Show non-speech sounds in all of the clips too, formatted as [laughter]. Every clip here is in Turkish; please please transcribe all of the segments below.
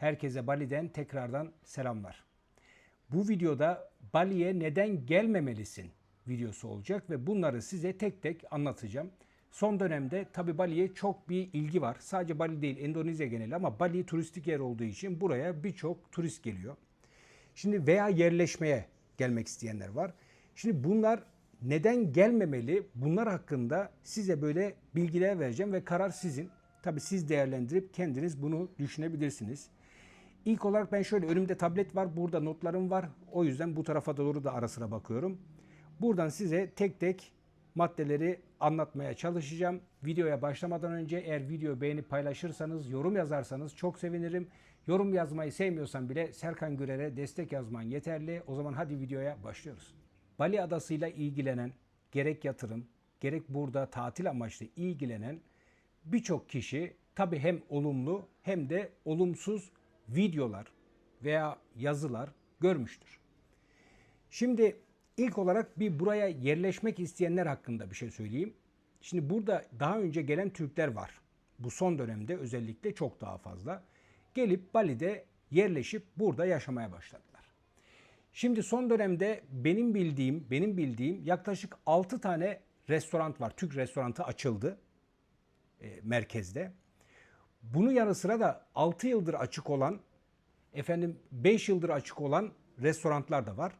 Herkese Bali'den tekrardan selamlar. Bu videoda Bali'ye neden gelmemelisin videosu olacak ve bunları size tek tek anlatacağım. Son dönemde tabi Bali'ye çok bir ilgi var. Sadece Bali değil Endonezya geneli ama Bali turistik yer olduğu için buraya birçok turist geliyor. Şimdi veya yerleşmeye gelmek isteyenler var. Şimdi bunlar neden gelmemeli? Bunlar hakkında size böyle bilgiler vereceğim ve karar sizin. Tabii siz değerlendirip kendiniz bunu düşünebilirsiniz. İlk olarak ben şöyle önümde tablet var, burada notlarım var. O yüzden bu tarafa doğru da ara sıra bakıyorum. Buradan size tek tek maddeleri anlatmaya çalışacağım. Videoya başlamadan önce eğer video beğenip paylaşırsanız, yorum yazarsanız çok sevinirim. Yorum yazmayı sevmiyorsan bile Serkan Gürer'e destek yazman yeterli. O zaman hadi videoya başlıyoruz. Bali adasıyla ilgilenen, gerek yatırım, gerek burada tatil amaçlı ilgilenen birçok kişi tabi hem olumlu hem de olumsuz videolar veya yazılar görmüştür. Şimdi ilk olarak bir buraya yerleşmek isteyenler hakkında bir şey söyleyeyim. Şimdi burada daha önce gelen Türkler var. Bu son dönemde özellikle çok daha fazla. Gelip Bali'de yerleşip burada yaşamaya başladılar. Şimdi son dönemde benim bildiğim, benim bildiğim yaklaşık 6 tane restoran var. Türk restoranı açıldı e, merkezde. Bunun yanı sıra da 6 yıldır açık olan, efendim 5 yıldır açık olan restoranlar da var.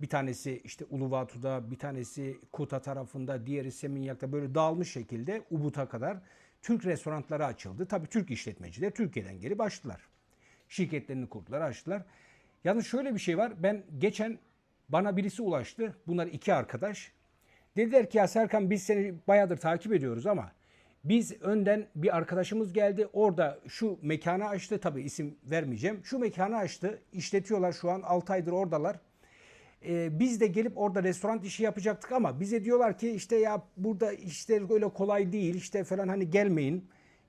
Bir tanesi işte Uluwatu'da, bir tanesi Kuta tarafında, diğeri Seminyak'ta böyle dağılmış şekilde Ubud'a kadar Türk restoranları açıldı. Tabii Türk işletmeciler Türkiye'den gelip açtılar. Şirketlerini kurdular, açtılar. Yalnız şöyle bir şey var. Ben geçen bana birisi ulaştı. Bunlar iki arkadaş. Dediler ki ya Serkan biz seni bayağıdır takip ediyoruz ama biz önden bir arkadaşımız geldi. Orada şu mekanı açtı. Tabii isim vermeyeceğim. Şu mekanı açtı. İşletiyorlar şu an 6 aydır oradalar. Ee, biz de gelip orada restoran işi yapacaktık ama bize diyorlar ki işte ya burada işte öyle kolay değil işte falan hani gelmeyin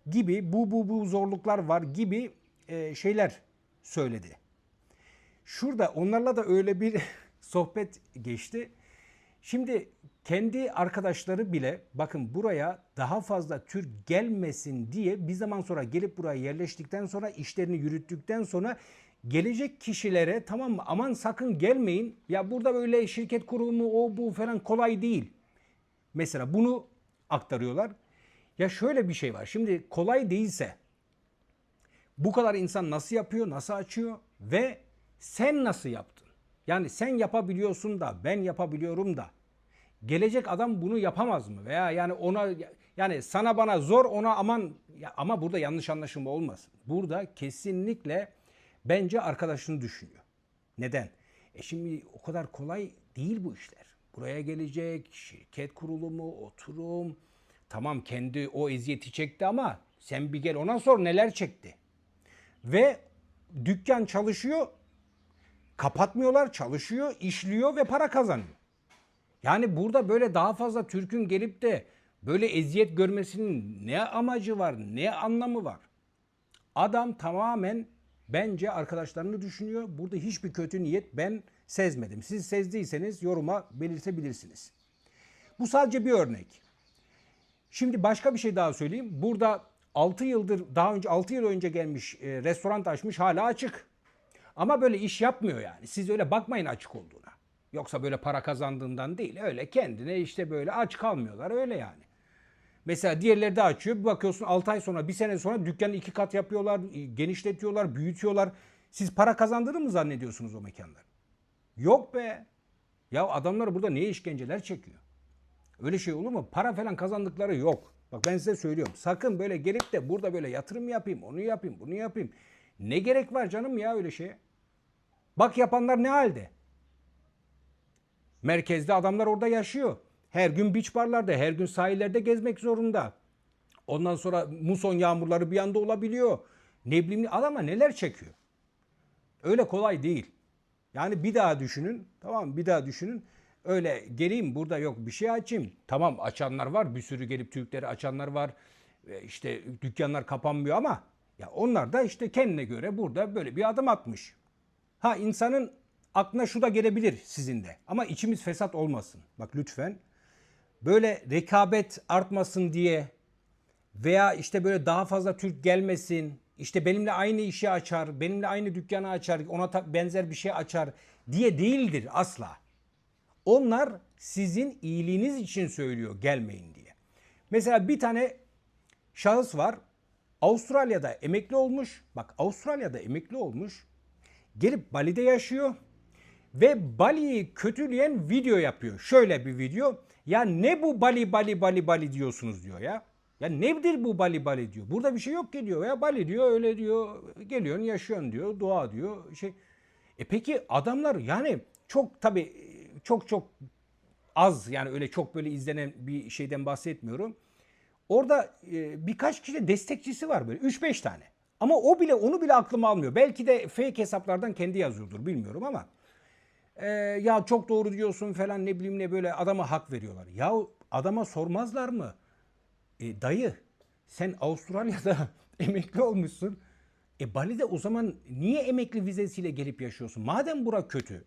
gibi bu bu bu zorluklar var gibi e, şeyler söyledi. Şurada onlarla da öyle bir [laughs] sohbet geçti. Şimdi kendi arkadaşları bile bakın buraya daha fazla Türk gelmesin diye bir zaman sonra gelip buraya yerleştikten sonra işlerini yürüttükten sonra gelecek kişilere tamam mı aman sakın gelmeyin ya burada böyle şirket kurulumu o bu falan kolay değil. Mesela bunu aktarıyorlar. Ya şöyle bir şey var şimdi kolay değilse bu kadar insan nasıl yapıyor, nasıl açıyor ve sen nasıl yaptın? Yani sen yapabiliyorsun da ben yapabiliyorum da gelecek adam bunu yapamaz mı? Veya yani ona yani sana bana zor ona aman ya ama burada yanlış anlaşılma olmasın. Burada kesinlikle bence arkadaşını düşünüyor. Neden? E şimdi o kadar kolay değil bu işler. Buraya gelecek, şirket kurulumu, oturum. Tamam kendi o eziyeti çekti ama sen bir gel ondan sonra neler çekti. Ve dükkan çalışıyor, kapatmıyorlar, çalışıyor, işliyor ve para kazanıyor. Yani burada böyle daha fazla Türk'ün gelip de böyle eziyet görmesinin ne amacı var, ne anlamı var? Adam tamamen bence arkadaşlarını düşünüyor. Burada hiçbir kötü niyet ben sezmedim. Siz sezdiyseniz yoruma belirtebilirsiniz. Bu sadece bir örnek. Şimdi başka bir şey daha söyleyeyim. Burada 6 yıldır daha önce 6 yıl önce gelmiş e, restoran açmış hala açık. Ama böyle iş yapmıyor yani. Siz öyle bakmayın açık olduğuna. Yoksa böyle para kazandığından değil. Öyle kendine işte böyle aç kalmıyorlar öyle yani. Mesela diğerleri de açıyor. Bir bakıyorsun 6 ay sonra, bir sene sonra dükkanı iki kat yapıyorlar, genişletiyorlar, büyütüyorlar. Siz para kazandığını mı zannediyorsunuz o mekanlar? Yok be. Ya adamlar burada ne işkenceler çekiyor? Öyle şey olur mu? Para falan kazandıkları yok. Bak ben size söylüyorum. Sakın böyle gelip de burada böyle yatırım yapayım, onu yapayım, bunu yapayım. Ne gerek var canım ya öyle şeye? Bak yapanlar ne halde? Merkezde adamlar orada yaşıyor. Her gün beach barlarda, her gün sahillerde gezmek zorunda. Ondan sonra muson yağmurları bir anda olabiliyor. Ne bileyim adama neler çekiyor. Öyle kolay değil. Yani bir daha düşünün. Tamam? Bir daha düşünün. Öyle geleyim burada yok bir şey açayım. Tamam açanlar var. Bir sürü gelip Türkleri açanlar var. E, İşte dükkanlar kapanmıyor ama ya onlar da işte kendine göre burada böyle bir adım atmış. Ha insanın aklına şu da gelebilir sizin de. Ama içimiz fesat olmasın. Bak lütfen. Böyle rekabet artmasın diye veya işte böyle daha fazla Türk gelmesin, işte benimle aynı işi açar, benimle aynı dükkanı açar, ona benzer bir şey açar diye değildir asla. Onlar sizin iyiliğiniz için söylüyor gelmeyin diye. Mesela bir tane şahıs var. Avustralya'da emekli olmuş. Bak Avustralya'da emekli olmuş. Gelip Bali'de yaşıyor. Ve Bali'yi kötüleyen video yapıyor. Şöyle bir video. Ya ne bu Bali Bali Bali Bali diyorsunuz diyor ya. Ya nedir bu Bali Bali diyor. Burada bir şey yok ki diyor. Ya Bali diyor öyle diyor. Geliyorsun yaşıyorsun diyor. Dua diyor. Şey. E peki adamlar yani çok tabii çok çok az yani öyle çok böyle izlenen bir şeyden bahsetmiyorum. Orada e, birkaç kişi de destekçisi var böyle 3-5 tane. Ama o bile onu bile aklıma almıyor. Belki de fake hesaplardan kendi yazıyordur bilmiyorum ama. E, ya çok doğru diyorsun falan ne bileyim ne böyle adama hak veriyorlar. Ya adama sormazlar mı? E, dayı sen Avustralya'da [laughs] emekli olmuşsun. E Bali'de o zaman niye emekli vizesiyle gelip yaşıyorsun? Madem bura kötü.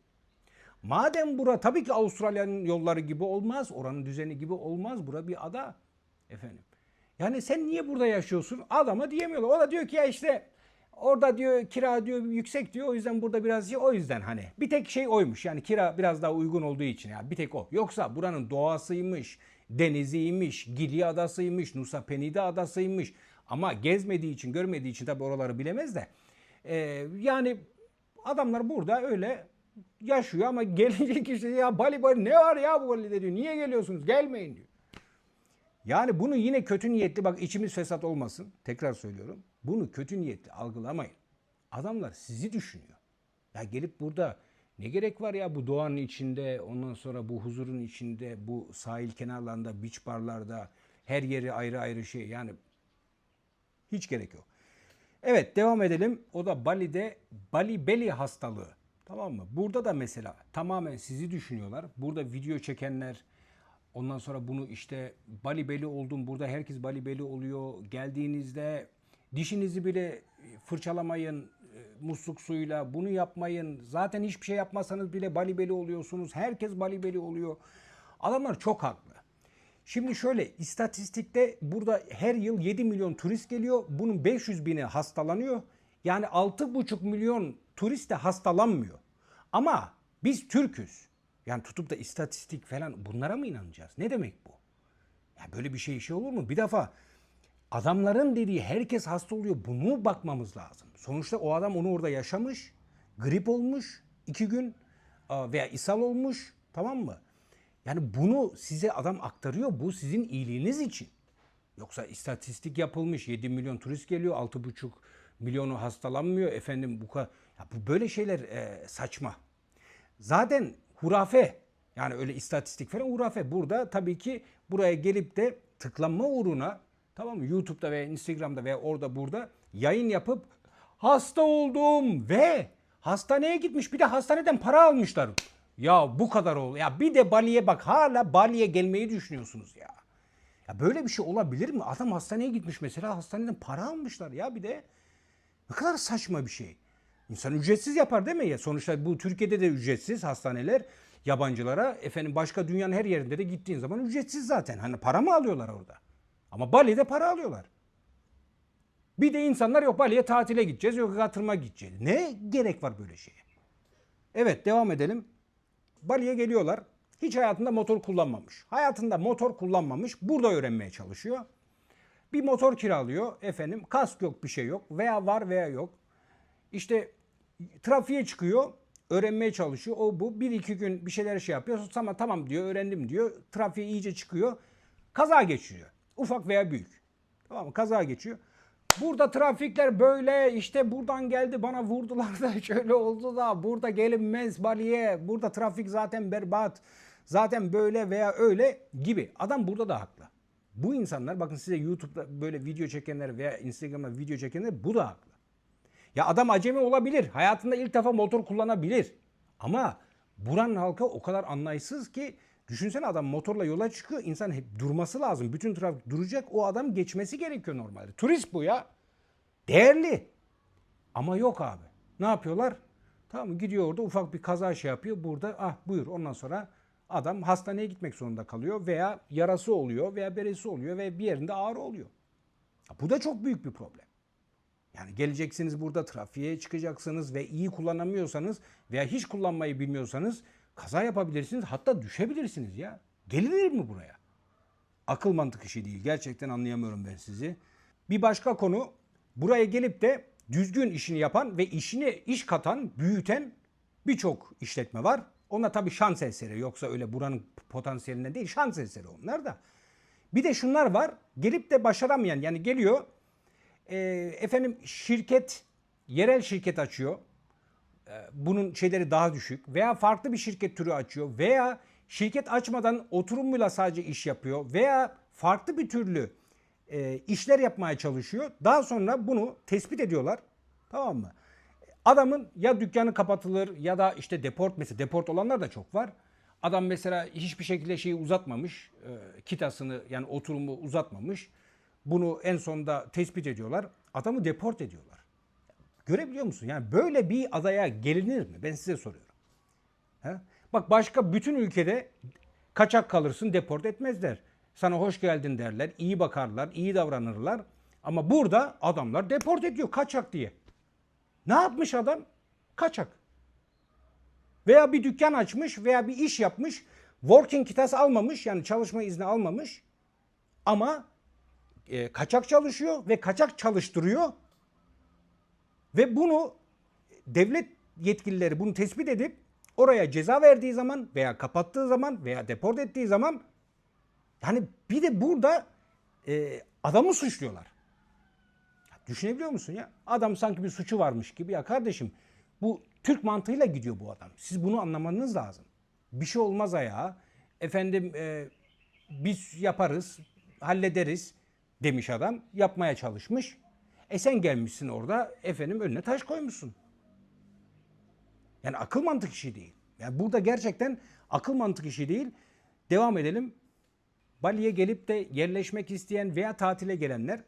Madem bura tabii ki Avustralya'nın yolları gibi olmaz, oranın düzeni gibi olmaz. Bura bir ada efendim. Yani sen niye burada yaşıyorsun? Adama diyemiyorlar. O da diyor ki ya işte orada diyor kira diyor yüksek diyor. O yüzden burada biraz şey o yüzden hani bir tek şey oymuş. Yani kira biraz daha uygun olduğu için yani bir tek o. Yoksa buranın doğasıymış, deniziymiş, Gili adasıymış, Nusa Penida adasıymış. Ama gezmediği için, görmediği için tabii oraları bilemez de. Ee, yani adamlar burada öyle yaşıyor ama [laughs] gelecek işte ya Bali Bali ne var ya bu Bali'de diyor. Niye geliyorsunuz? Gelmeyin diyor. Yani bunu yine kötü niyetli bak içimiz fesat olmasın. Tekrar söylüyorum. Bunu kötü niyetli algılamayın. Adamlar sizi düşünüyor. Ya gelip burada ne gerek var ya bu doğanın içinde, ondan sonra bu huzurun içinde, bu sahil kenarlarında, beach barlarda, her yeri ayrı ayrı şey. Yani hiç gerek yok. Evet devam edelim. O da Bali'de Bali Belly hastalığı. Tamam mı? Burada da mesela tamamen sizi düşünüyorlar. Burada video çekenler, ondan sonra bunu işte Bali Belly oldum. Burada herkes Bali Belly oluyor. Geldiğinizde dişinizi bile fırçalamayın e, musluk suyuyla. Bunu yapmayın. Zaten hiçbir şey yapmazsanız bile Bali Belly oluyorsunuz. Herkes Bali Belly oluyor. Adamlar çok haklı. Şimdi şöyle istatistikte burada her yıl 7 milyon turist geliyor. Bunun 500 bini hastalanıyor. Yani 6,5 milyon turist de hastalanmıyor. Ama biz Türk'üz. Yani tutup da istatistik falan bunlara mı inanacağız? Ne demek bu? Ya böyle bir şey şey olur mu? Bir defa adamların dediği herkes hasta oluyor. Bunu bakmamız lazım. Sonuçta o adam onu orada yaşamış. Grip olmuş iki gün veya ishal olmuş. Tamam mı? Yani bunu size adam aktarıyor. Bu sizin iyiliğiniz için. Yoksa istatistik yapılmış. 7 milyon turist geliyor. 6,5 milyonu hastalanmıyor. Efendim bu kadar. Ya bu böyle şeyler e, saçma. Zaten hurafe. Yani öyle istatistik falan hurafe. Burada tabii ki buraya gelip de tıklanma uğruna tamam mı? YouTube'da veya Instagram'da veya orada burada yayın yapıp hasta oldum ve hastaneye gitmiş bir de hastaneden para almışlar. Ya bu kadar ol. Ya bir de Bali'ye bak hala Bali'ye gelmeyi düşünüyorsunuz ya. Ya böyle bir şey olabilir mi? Adam hastaneye gitmiş mesela hastaneden para almışlar ya bir de. Ne kadar saçma bir şey. İnsan ücretsiz yapar değil mi ya? Sonuçta bu Türkiye'de de ücretsiz hastaneler yabancılara. Efendim başka dünyanın her yerinde de gittiğin zaman ücretsiz zaten. Hani para mı alıyorlar orada? Ama Bali'de para alıyorlar. Bir de insanlar yok Bali'ye tatile gideceğiz yok yatırıma gideceğiz. Ne gerek var böyle şeye? Evet devam edelim. Bali'ye geliyorlar. Hiç hayatında motor kullanmamış. Hayatında motor kullanmamış. Burada öğrenmeye çalışıyor. Bir motor kiralıyor efendim. Kask yok bir şey yok. Veya var veya yok. İşte trafiğe çıkıyor. Öğrenmeye çalışıyor. O bu. Bir iki gün bir şeyler şey yapıyor. Sonra tamam diyor öğrendim diyor. Trafiğe iyice çıkıyor. Kaza geçiriyor. Ufak veya büyük. Tamam mı? Kaza geçiyor. Burada trafikler böyle işte buradan geldi bana vurdular da [laughs] şöyle oldu da burada gelinmez Bali'ye. Burada trafik zaten berbat. Zaten böyle veya öyle gibi. Adam burada da haklı. Bu insanlar bakın size YouTube'da böyle video çekenler veya Instagram'da video çekenler bu da haklı. Ya adam acemi olabilir. Hayatında ilk defa motor kullanabilir. Ama buranın halkı o kadar anlayışsız ki düşünsene adam motorla yola çıkıyor. İnsan hep durması lazım. Bütün trafik duracak. O adam geçmesi gerekiyor normalde. Turist bu ya. Değerli. Ama yok abi. Ne yapıyorlar? Tamam gidiyor orada ufak bir kaza şey yapıyor. Burada ah buyur ondan sonra adam hastaneye gitmek zorunda kalıyor veya yarası oluyor veya beresi oluyor ve bir yerinde ağrı oluyor. Bu da çok büyük bir problem. Yani geleceksiniz burada trafiğe çıkacaksınız ve iyi kullanamıyorsanız veya hiç kullanmayı bilmiyorsanız kaza yapabilirsiniz hatta düşebilirsiniz ya. Gelinir mi buraya? Akıl mantık işi değil. Gerçekten anlayamıyorum ben sizi. Bir başka konu buraya gelip de düzgün işini yapan ve işine iş katan, büyüten birçok işletme var. Onlar tabii şans eseri yoksa öyle buranın potansiyelinden değil şans eseri onlar da. Bir de şunlar var gelip de başaramayan yani geliyor e, efendim şirket yerel şirket açıyor. E, bunun şeyleri daha düşük veya farklı bir şirket türü açıyor veya şirket açmadan oturumuyla sadece iş yapıyor veya farklı bir türlü e, işler yapmaya çalışıyor. Daha sonra bunu tespit ediyorlar. Tamam mı? Adamın ya dükkanı kapatılır ya da işte deport mesela deport olanlar da çok var. Adam mesela hiçbir şekilde şeyi uzatmamış, e, kitasını yani oturumu uzatmamış. Bunu en sonunda tespit ediyorlar. Adamı deport ediyorlar. Görebiliyor musun? Yani böyle bir adaya gelinir mi? Ben size soruyorum. He? Bak başka bütün ülkede kaçak kalırsın deport etmezler. Sana hoş geldin derler, iyi bakarlar, iyi davranırlar. Ama burada adamlar deport ediyor kaçak diye. Ne yapmış adam? Kaçak. Veya bir dükkan açmış veya bir iş yapmış. Working kitası almamış yani çalışma izni almamış. Ama e, kaçak çalışıyor ve kaçak çalıştırıyor. Ve bunu devlet yetkilileri bunu tespit edip oraya ceza verdiği zaman veya kapattığı zaman veya deport ettiği zaman yani bir de burada e, adamı suçluyorlar. Düşünebiliyor musun ya? Adam sanki bir suçu varmış gibi. Ya kardeşim bu Türk mantığıyla gidiyor bu adam. Siz bunu anlamanız lazım. Bir şey olmaz ayağa. Efendim e, biz yaparız, hallederiz demiş adam. Yapmaya çalışmış. E sen gelmişsin orada efendim önüne taş koymuşsun. Yani akıl mantık işi değil. Yani burada gerçekten akıl mantık işi değil. Devam edelim. Bali'ye gelip de yerleşmek isteyen veya tatile gelenler.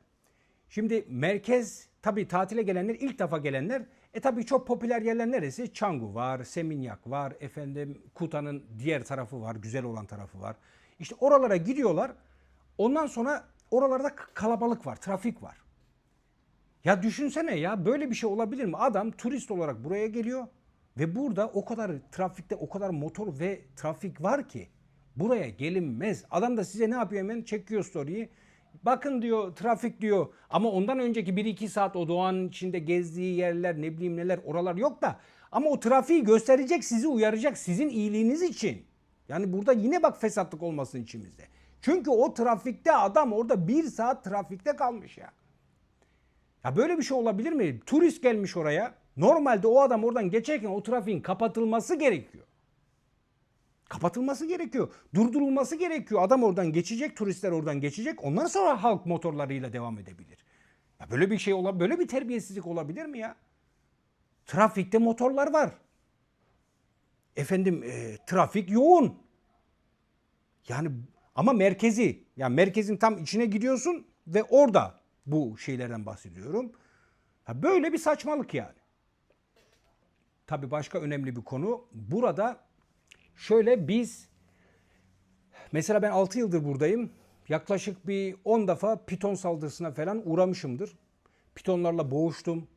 Şimdi merkez tabii tatile gelenler ilk defa gelenler. E tabii çok popüler yerler neresi? Canggu var, Seminyak var, efendim Kuta'nın diğer tarafı var, güzel olan tarafı var. İşte oralara gidiyorlar. Ondan sonra oralarda kalabalık var, trafik var. Ya düşünsene ya böyle bir şey olabilir mi? Adam turist olarak buraya geliyor ve burada o kadar trafikte o kadar motor ve trafik var ki buraya gelinmez. Adam da size ne yapıyor hemen çekiyor story'yi. Bakın diyor trafik diyor ama ondan önceki 1-2 saat o doğanın içinde gezdiği yerler ne bileyim neler oralar yok da ama o trafiği gösterecek sizi uyaracak sizin iyiliğiniz için. Yani burada yine bak fesatlık olmasın içimizde. Çünkü o trafikte adam orada bir saat trafikte kalmış ya. Ya böyle bir şey olabilir mi? Turist gelmiş oraya. Normalde o adam oradan geçerken o trafiğin kapatılması gerekiyor. Kapatılması gerekiyor. Durdurulması gerekiyor. Adam oradan geçecek, turistler oradan geçecek. Ondan sonra halk motorlarıyla devam edebilir. Ya böyle bir şey olabilir, böyle bir terbiyesizlik olabilir mi ya? Trafikte motorlar var. Efendim e, trafik yoğun. Yani ama merkezi, yani merkezin tam içine gidiyorsun ve orada bu şeylerden bahsediyorum. Ha böyle bir saçmalık yani. Tabii başka önemli bir konu. Burada şöyle biz mesela ben 6 yıldır buradayım. Yaklaşık bir 10 defa piton saldırısına falan uğramışımdır. Pitonlarla boğuştum.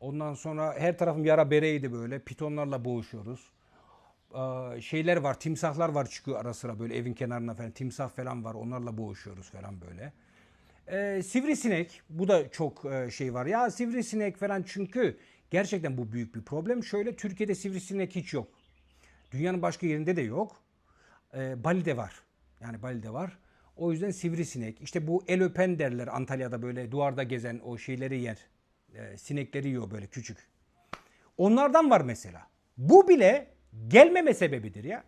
Ondan sonra her tarafım yara bereydi böyle. Pitonlarla boğuşuyoruz. Şeyler var, timsahlar var çıkıyor ara sıra böyle evin kenarına falan. Timsah falan var. Onlarla boğuşuyoruz falan böyle. Ee, sivrisinek bu da çok e, şey var. Ya sivrisinek falan çünkü gerçekten bu büyük bir problem. Şöyle Türkiye'de sivrisinek hiç yok. Dünyanın başka yerinde de yok. Ee, Bali'de var. Yani Bali'de var. O yüzden sivrisinek. İşte bu el öpen derler Antalya'da böyle duvarda gezen o şeyleri yer. Ee, sinekleri yiyor böyle küçük. Onlardan var mesela. Bu bile gelmeme sebebidir ya.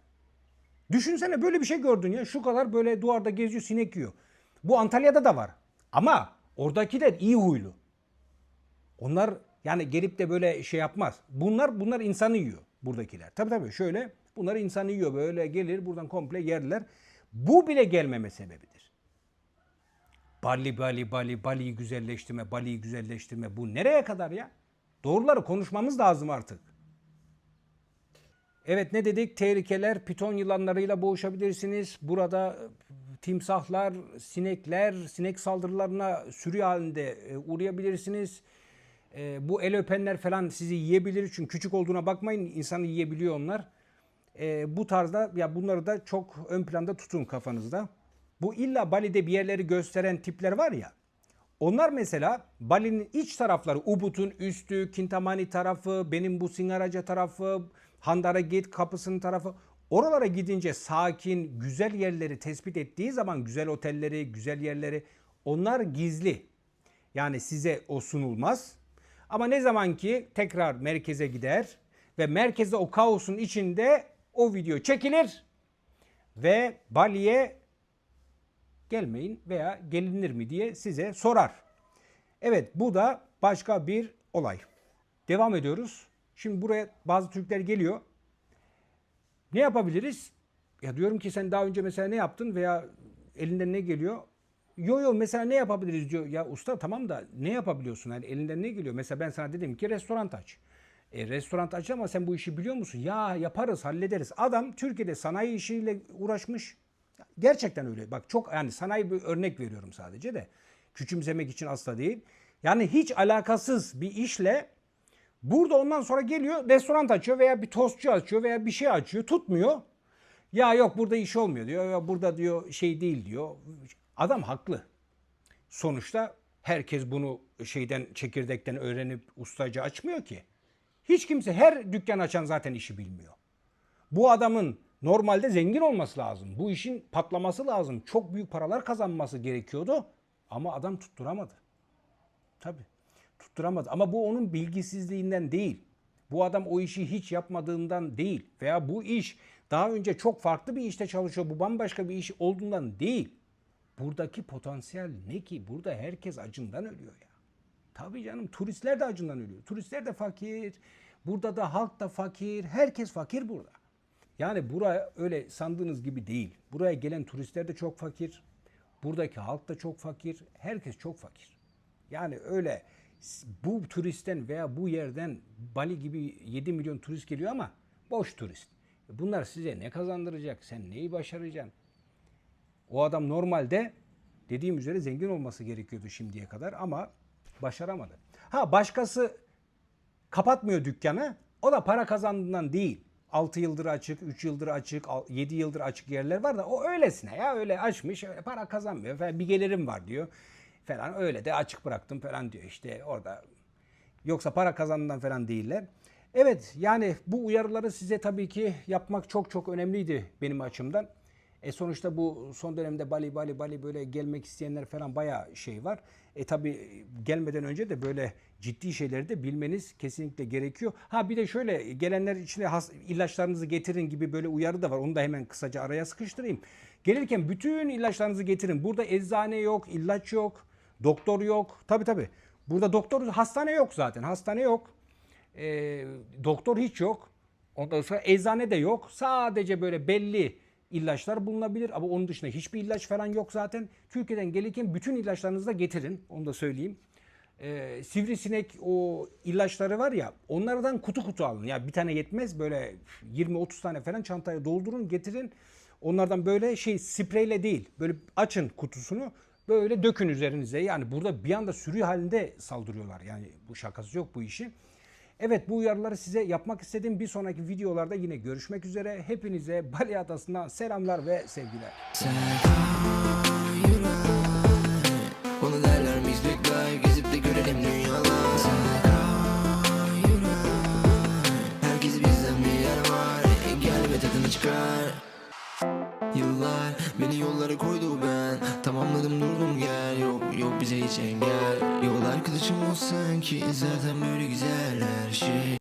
Düşünsene böyle bir şey gördün ya. Şu kadar böyle duvarda geziyor sinek yiyor. Bu Antalya'da da var. Ama oradakiler iyi huylu. Onlar yani gelip de böyle şey yapmaz. Bunlar bunlar insanı yiyor buradakiler. Tabii tabii şöyle bunlar insanı yiyor böyle gelir buradan komple yerler. Bu bile gelmeme sebebidir. Bali Bali Bali Bali'yi güzelleştirme, Bali'yi güzelleştirme bu nereye kadar ya? Doğruları konuşmamız lazım artık. Evet ne dedik? Tehlikeler, piton yılanlarıyla boğuşabilirsiniz. Burada e, timsahlar, sinekler, sinek saldırılarına sürü halinde e, uğrayabilirsiniz. E, bu el öpenler falan sizi yiyebilir. Çünkü küçük olduğuna bakmayın insanı yiyebiliyor onlar. E, bu tarzda ya bunları da çok ön planda tutun kafanızda. Bu illa Bali'de bir yerleri gösteren tipler var ya. Onlar mesela Bali'nin iç tarafları, Ubud'un üstü, Kintamani tarafı, benim bu Singaraja tarafı, Handara Gate kapısının tarafı. Oralara gidince sakin, güzel yerleri tespit ettiği zaman güzel otelleri, güzel yerleri onlar gizli. Yani size o sunulmaz. Ama ne zaman ki tekrar merkeze gider ve merkezde o kaosun içinde o video çekilir ve Bali'ye gelmeyin veya gelinir mi diye size sorar. Evet bu da başka bir olay. Devam ediyoruz. Şimdi buraya bazı Türkler geliyor. Ne yapabiliriz? Ya diyorum ki sen daha önce mesela ne yaptın veya elinden ne geliyor? Yo yo mesela ne yapabiliriz diyor. Ya usta tamam da ne yapabiliyorsun? Yani elinden ne geliyor? Mesela ben sana dedim ki restoran aç. E, restoran aç ama sen bu işi biliyor musun? Ya yaparız hallederiz. Adam Türkiye'de sanayi işiyle uğraşmış. Gerçekten öyle. Bak çok yani sanayi bir örnek veriyorum sadece de. Küçümsemek için asla değil. Yani hiç alakasız bir işle burada ondan sonra geliyor restoran açıyor veya bir tostçu açıyor veya bir şey açıyor tutmuyor. Ya yok burada iş olmuyor diyor. Ya burada diyor şey değil diyor. Adam haklı. Sonuçta herkes bunu şeyden çekirdekten öğrenip ustaca açmıyor ki. Hiç kimse her dükkan açan zaten işi bilmiyor. Bu adamın normalde zengin olması lazım. Bu işin patlaması lazım. Çok büyük paralar kazanması gerekiyordu. Ama adam tutturamadı. Tabii. Tutturamadı. Ama bu onun bilgisizliğinden değil. Bu adam o işi hiç yapmadığından değil. Veya bu iş daha önce çok farklı bir işte çalışıyor. Bu bambaşka bir iş olduğundan değil. Buradaki potansiyel ne ki? Burada herkes acından ölüyor ya. Tabii canım turistler de acından ölüyor. Turistler de fakir. Burada da halk da fakir. Herkes fakir burada. Yani buraya öyle sandığınız gibi değil. Buraya gelen turistler de çok fakir. Buradaki halk da çok fakir. Herkes çok fakir. Yani öyle bu turistten veya bu yerden Bali gibi 7 milyon turist geliyor ama boş turist. Bunlar size ne kazandıracak? Sen neyi başaracaksın? O adam normalde dediğim üzere zengin olması gerekiyordu şimdiye kadar ama başaramadı. Ha başkası kapatmıyor dükkanı. O da para kazandığından değil. 6 yıldır açık, 3 yıldır açık, 7 yıldır açık yerler var da o öylesine ya öyle açmış öyle para kazanmıyor falan bir gelirim var diyor falan öyle de açık bıraktım falan diyor işte orada yoksa para kazandığından falan değiller. Evet yani bu uyarıları size tabii ki yapmak çok çok önemliydi benim açımdan. E sonuçta bu son dönemde Bali Bali Bali böyle gelmek isteyenler falan bayağı şey var. E tabi gelmeden önce de böyle ciddi şeyleri de bilmeniz kesinlikle gerekiyor. Ha bir de şöyle gelenler içine has, ilaçlarınızı getirin gibi böyle uyarı da var. Onu da hemen kısaca araya sıkıştırayım. Gelirken bütün ilaçlarınızı getirin. Burada eczane yok, ilaç yok, doktor yok. Tabi tabi. Burada doktor, hastane yok zaten. Hastane yok. E, doktor hiç yok. Ondan sonra eczane de yok. Sadece böyle belli ilaçlar bulunabilir ama onun dışında hiçbir ilaç falan yok zaten. Türkiye'den gelirken bütün ilaçlarınızı da getirin. Onu da söyleyeyim. Ee, sivrisinek o ilaçları var ya onlardan kutu kutu alın. Ya bir tane yetmez böyle 20-30 tane falan çantaya doldurun getirin. Onlardan böyle şey spreyle değil böyle açın kutusunu böyle dökün üzerinize. Yani burada bir anda sürü halinde saldırıyorlar. Yani bu şakası yok bu işi. Evet bu uyarıları size yapmak istediğim bir sonraki videolarda yine görüşmek üzere. Hepinize Adası'ndan selamlar ve sevgiler. Bana derler biz bekler gezip de görelim dünyalar Herkes bizden bir yer var Gel ve tadını çıkar Yıllar beni yollara koydu ben Durdum gel. Yok yok bize hiç engel. Yol arkadaşım olsan ki zaten böyle güzel her şey